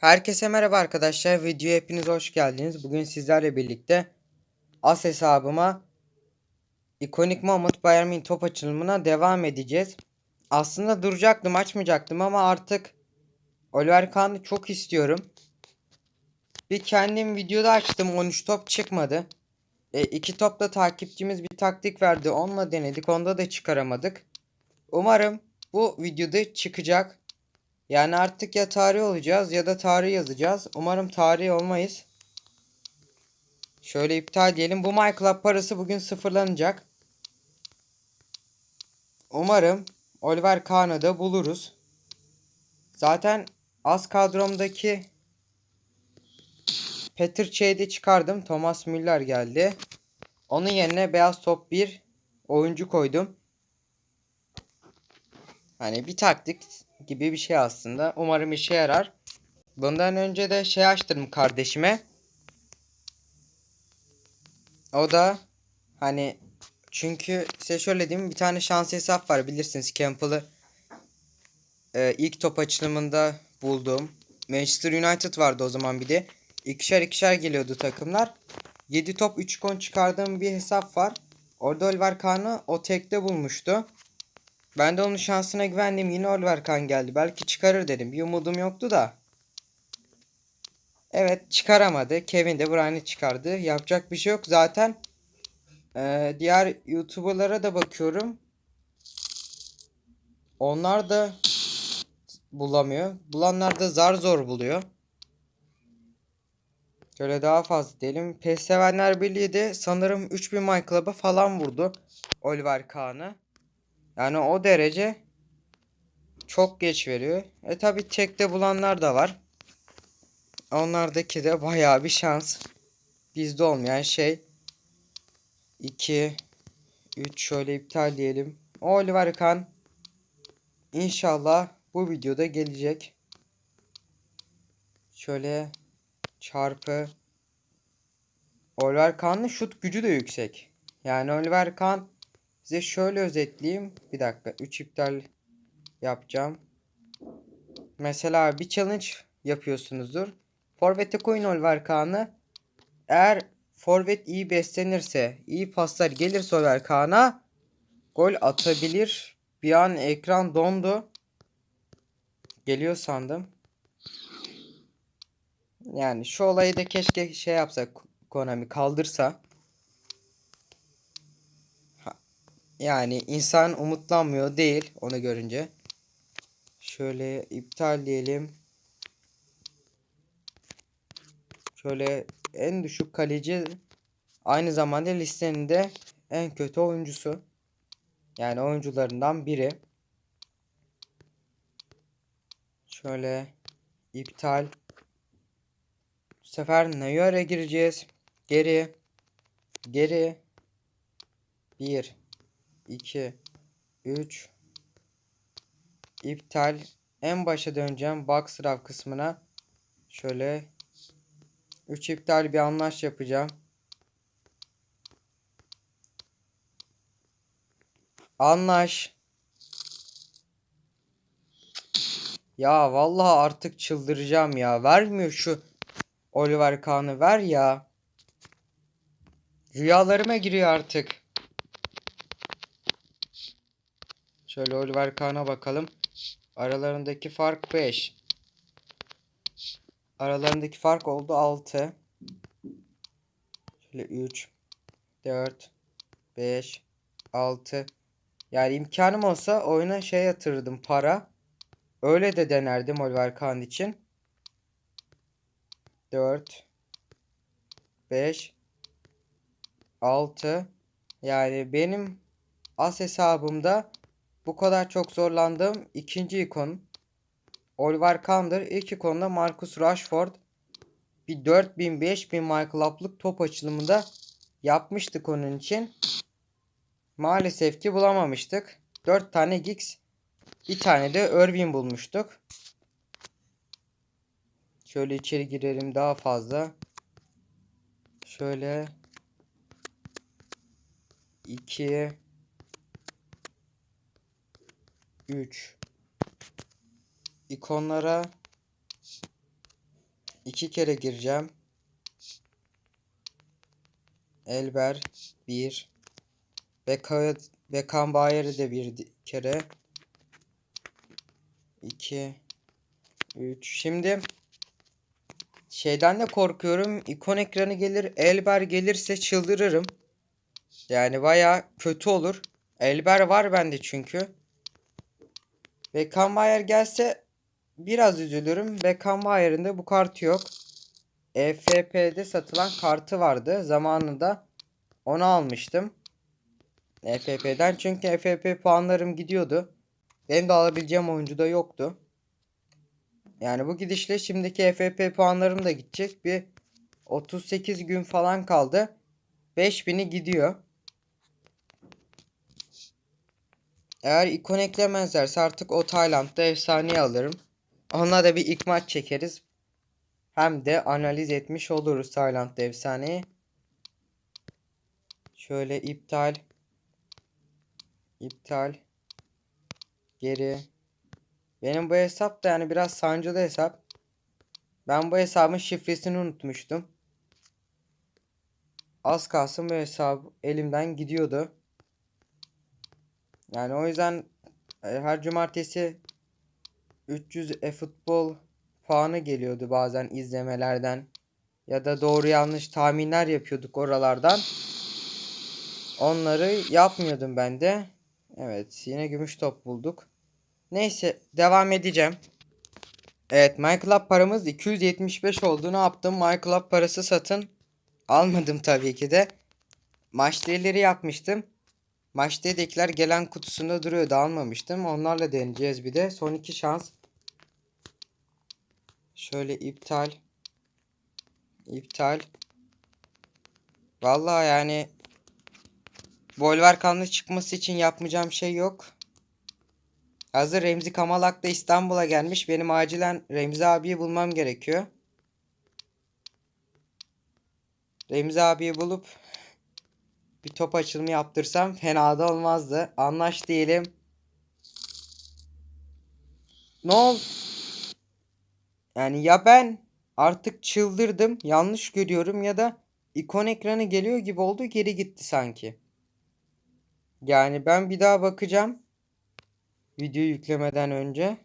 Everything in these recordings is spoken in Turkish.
Herkese merhaba arkadaşlar. Videoya hepiniz hoş geldiniz. Bugün sizlerle birlikte as hesabıma ikonik Bayern Münih top açılımına devam edeceğiz. Aslında duracaktım, açmayacaktım ama artık Oliver Kahn'ı çok istiyorum. Bir kendim videoda açtım. 13 top çıkmadı. E, iki topla takipçimiz bir taktik verdi. Onunla denedik. Onda da çıkaramadık. Umarım bu videoda çıkacak. Yani artık ya tarih olacağız ya da tarih yazacağız. Umarım tarih olmayız. Şöyle iptal diyelim. Bu MyClub parası bugün sıfırlanacak. Umarım Oliver Kahn'ı da buluruz. Zaten az kadromdaki Peter Çey'i çıkardım. Thomas Müller geldi. Onun yerine beyaz top bir oyuncu koydum. Hani bir taktik gibi bir şey aslında. Umarım işe yarar. Bundan önce de şey açtım kardeşime. O da hani çünkü size şöyle diyeyim bir tane şans hesap var bilirsiniz Campbell'ı e, ilk top açılımında bulduğum. Manchester United vardı o zaman bir de. İkişer ikişer geliyordu takımlar. 7 top 3 kon çıkardığım bir hesap var. Orada Oliver Kahn'ı o tekte bulmuştu. Ben de onun şansına güvendim. Yine Oliver Kahn geldi. Belki çıkarır dedim. Bir umudum yoktu da. Evet çıkaramadı. Kevin de Brian'ı çıkardı. Yapacak bir şey yok. Zaten e, diğer YouTuber'lara da bakıyorum. Onlar da bulamıyor. Bulanlar da zar zor buluyor. Şöyle daha fazla diyelim. PES Sevenler Birliği de sanırım 3000 My Club'a falan vurdu. Oliver Kahn'ı. Yani o derece çok geç veriyor. E tabi tekte bulanlar da var. Onlardaki de bayağı bir şans. Bizde olmayan şey 2 3 şöyle iptal diyelim. Oliver Kahn İnşallah bu videoda gelecek. Şöyle çarpı Oliver Kahn'ın şut gücü de yüksek. Yani Oliver Kahn Size şöyle özetleyeyim. Bir dakika. 3 iptal yapacağım. Mesela bir challenge yapıyorsunuzdur. Forvet'e koyun Oliver Kahn'ı. Eğer forvet iyi beslenirse, iyi paslar gelirse Oliver Kahn'a gol atabilir. Bir an ekran dondu. Geliyor sandım. Yani şu olayı da keşke şey yapsak Konami kaldırsa. Yani insan umutlanmıyor değil onu görünce. Şöyle iptal diyelim. Şöyle en düşük kaleci aynı zamanda listenin de en kötü oyuncusu. Yani oyuncularından biri. Şöyle iptal. Bu sefer Neuer'e gireceğiz. Geri. Geri. 1 2 3 iptal. En başa döneceğim box raw kısmına. Şöyle. 3 iptal bir anlaş yapacağım. Anlaş. Ya vallahi artık çıldıracağım ya. Vermiyor şu Oliver Kahn'ı. Ver ya. Rüyalarıma giriyor artık Şöyle Oliver Kahn'a bakalım. Aralarındaki fark 5. Aralarındaki fark oldu 6. Şöyle 3 4 5 6 Yani imkanım olsa oyuna şey yatırırdım para. Öyle de denerdim Oliver Kahn için. 4 5 6 Yani benim as hesabımda bu kadar çok zorlandığım ikinci ikon Oliver Kahn'dır. İlk ikonda Marcus Rashford bir 4000 5000 Michael Up'lık top açılımında yapmıştık onun için. Maalesef ki bulamamıştık. 4 tane Giggs bir tane de Irving bulmuştuk. Şöyle içeri girelim daha fazla. Şöyle 2 3 ikonlara iki kere gireceğim. Elber 1 Beka Bekan Bayer'i de bir kere 2 3 Şimdi şeyden de korkuyorum. İkon ekranı gelir, Elber gelirse çıldırırım. Yani baya kötü olur. Elber var bende çünkü. Beckham Bayer gelse biraz üzülürüm. Beckham Bayer'in de bu kartı yok. EFP'de satılan kartı vardı. Zamanında onu almıştım. EFP'den çünkü EFP puanlarım gidiyordu. Benim de alabileceğim oyuncu da yoktu. Yani bu gidişle şimdiki EFP puanlarım da gidecek. Bir 38 gün falan kaldı. 5000'i gidiyor. Eğer ikon eklemezlerse artık o Tayland'da efsaneyi alırım. Onunla da bir ilk maç çekeriz. Hem de analiz etmiş oluruz Tayland'da efsaneyi. Şöyle iptal. İptal. Geri. Benim bu hesap da yani biraz sancılı hesap. Ben bu hesabın şifresini unutmuştum. Az kalsın bu hesap elimden gidiyordu. Yani o yüzden e, her cumartesi 300 e-futbol puanı geliyordu bazen izlemelerden. Ya da doğru yanlış tahminler yapıyorduk oralardan. Onları yapmıyordum ben de. Evet yine gümüş top bulduk. Neyse devam edeceğim. Evet MyClub paramız 275 oldu. Ne yaptım? MyClub parası satın almadım tabii ki de. Maç değerleri yapmıştım. Maç dedikler gelen kutusunda duruyordu almamıştım. Onlarla deneyeceğiz bir de. Son iki şans. Şöyle iptal. İptal. Vallahi yani Bolverkanlı çıkması için yapmayacağım şey yok. Hazır Remzi Kamalak da İstanbul'a gelmiş. Benim acilen Remzi abiyi bulmam gerekiyor. Remzi abiyi bulup bir top açılımı yaptırsam fena da olmazdı. Anlaş diyelim. Ne ol? Yani ya ben artık çıldırdım, yanlış görüyorum ya da ikon ekranı geliyor gibi oldu, geri gitti sanki. Yani ben bir daha bakacağım. Video yüklemeden önce.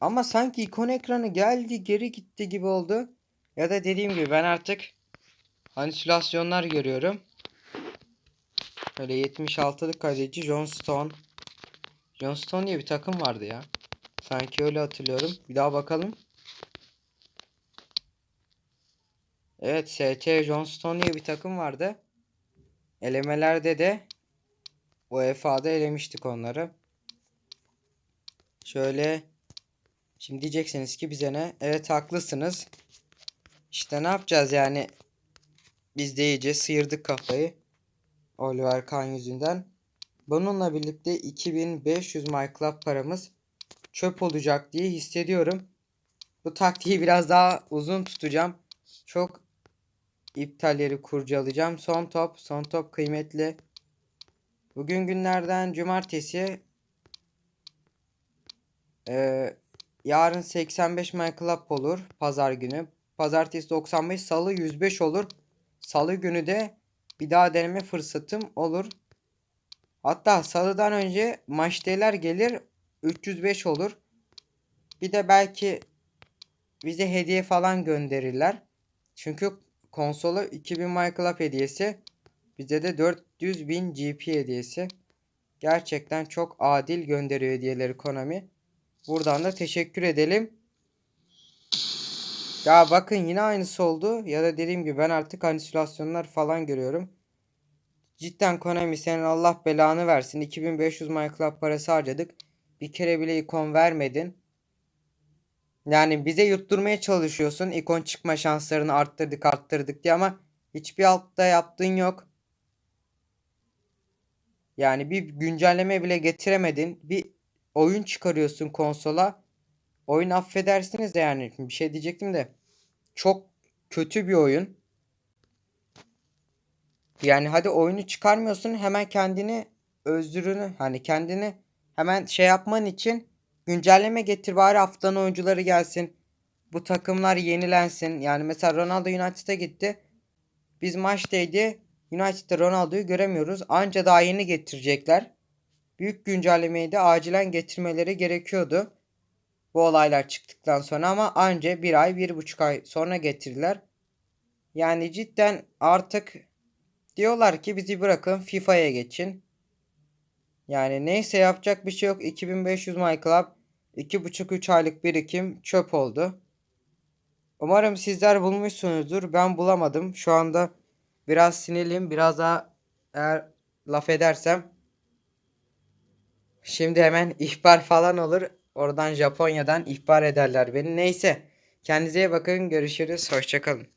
Ama sanki ikon ekranı geldi, geri gitti gibi oldu. Ya da dediğim gibi ben artık halüsinasyonlar görüyorum. Böyle 76'lık kaleci John Stone. John Stone diye bir takım vardı ya. Sanki öyle hatırlıyorum. Bir daha bakalım. Evet ST John Stone diye bir takım vardı. Elemelerde de UEFA'da elemiştik onları. Şöyle şimdi diyeceksiniz ki bize ne? Evet haklısınız. İşte ne yapacağız yani? Biz de iyice sıyırdık kafayı. Oliver Kahn yüzünden. Bununla birlikte 2500 MyClub paramız çöp olacak diye hissediyorum. Bu taktiği biraz daha uzun tutacağım. Çok iptalleri kurcalayacağım. Son top, son top kıymetli. Bugün günlerden cumartesi. Ee, yarın 85 MyClub olur. Pazar günü. Pazartesi 95, salı 105 olur. Salı günü de bir daha deneme fırsatım olur. Hatta salıdan önce maçteler gelir 305 olur. Bir de belki bize hediye falan gönderirler. Çünkü konsola 2000 MyClub hediyesi. Bize de 400 bin GP hediyesi. Gerçekten çok adil gönderiyor hediyeleri Konami. Buradan da teşekkür edelim. Ya bakın yine aynısı oldu. Ya da dediğim gibi ben artık halüsinasyonlar falan görüyorum. Cidden Konami senin Allah belanı versin. 2500 MyClub parası harcadık. Bir kere bile ikon vermedin. Yani bize yutturmaya çalışıyorsun. İkon çıkma şanslarını arttırdık arttırdık diye ama hiçbir altta yaptığın yok. Yani bir güncelleme bile getiremedin. Bir oyun çıkarıyorsun konsola. Oyun affedersiniz de yani bir şey diyecektim de. Çok kötü bir oyun. Yani hadi oyunu çıkarmıyorsun hemen kendini özrünü hani kendini hemen şey yapman için güncelleme getir bari haftanın oyuncuları gelsin. bu takımlar yenilensin. Yani mesela Ronaldo United'a gitti. Biz maçtaydı. United'da Ronaldo'yu göremiyoruz. Anca daha yeni getirecekler. Büyük güncellemeyi de acilen getirmeleri gerekiyordu. Bu olaylar çıktıktan sonra ama anca bir ay, bir buçuk ay sonra getirdiler. Yani cidden artık diyorlar ki bizi bırakın FIFA'ya geçin. Yani neyse yapacak bir şey yok. 2500 My Club 2,5-3 aylık birikim çöp oldu. Umarım sizler bulmuşsunuzdur. Ben bulamadım. Şu anda biraz sinirliyim. Biraz daha eğer laf edersem şimdi hemen ihbar falan olur. Oradan Japonya'dan ihbar ederler beni. Neyse. Kendinize bakın. Görüşürüz. Hoşçakalın.